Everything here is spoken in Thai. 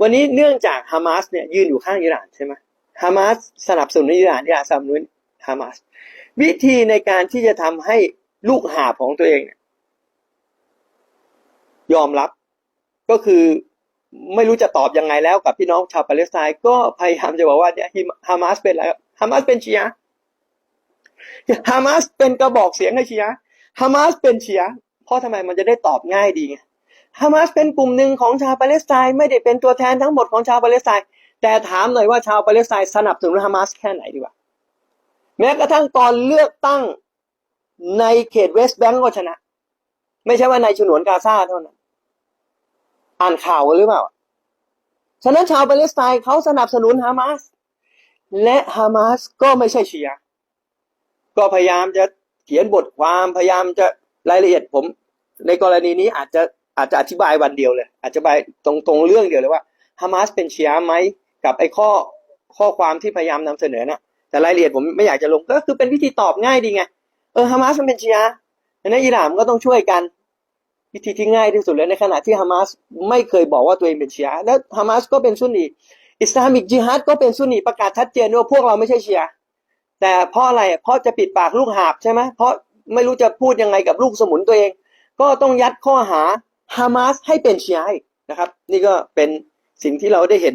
วันนี้เนื่องจากฮามาสเนี่ยยืนอยู่ข้างอิหร่านใช่ไหมฮามาสสนับสนุนอิหร่านอิหร่านสนับสนุนฮามาสวิธีในการที่จะทำให้ลูกหาของตัวเอง ยอมรับก็คือไม่รู้จะตอบยังไงแล้วกับพี่น้องชาวปาเลสไตน์ก็พยายามจะบอกว่าเนี่ยฮามาสเป็นอะไรฮามาสเป็นชียะห์ฮามาสเป็นกระบอกเสียงให้ชียะห์ฮามาสเป็นชียะห์เพราะทำไมมันจะได้ตอบง่ายดีไง ฮามาสเป็นกลุ่มหนึ่งของชาวปาเลสไตน์ไม่ได้เป็นตัวแทนทั้งหมดของชาวปาเลสไตน์แต่ถามหน่อยว่าชาวปาเลสไตน์สนับสนุนฮามาสแค่ไหนดีกว่าแม้กระทั่งตอนเลือกตั้งในเขตเวสต์แบงก์ก็ชนะ ไม่ใช่ว่าในฉนวนกาซาเท่านั้นอ่านข่าวหรือเปล่า ฉะนั้นชาวปาเลสไตน์เขาสนับสนุนฮามาสและฮามาสก็ไม่ใช่ชียก็พยายามจะเขียนบทความพยายามจะรายละเอียดผม ในกรณีนี้อาจจะ อาจจะอธิบายวันเดียวเลยอาจจะบายตรงตรงเรื่องเดียวเลยว่าฮามาสเป็นเชียะห์ไหมกับไอ้ข้อข้อความที่พยายามนำเสนอน่ะแต่รายละเอียดผมไม่อยากจะลงก็คือเป็นวิธีตอบง่ายดีไงเออฮามาสมันเป็นเชียะห์ดังนั้นอิหร่านก็ต้องช่วยกัน วิธีที่ง่ายที่สุดเลยในขณะที่ฮามาสไม่เคยบอกว่าตัวเองเป็นเชียะห์และฮามาสก็เป็นซุนนีอิสลามิกจิฮัดก็เป็นซุนนีประกาศชัดเจนว่าพวกเราไม่ใช่เชียะห์แต่เพราะอะไรเพราะจะปิดปากลูกหาบใช่ไหมเพราะไม่รู้จะพูดยังไงกับลูกสมุนตัวเอง ก็ต้องยัดข้อหา ฮามาสให้เป็นชีอะห์อีกนะครับ นี่ก็เป็นสิ่งที่เราได้เห็น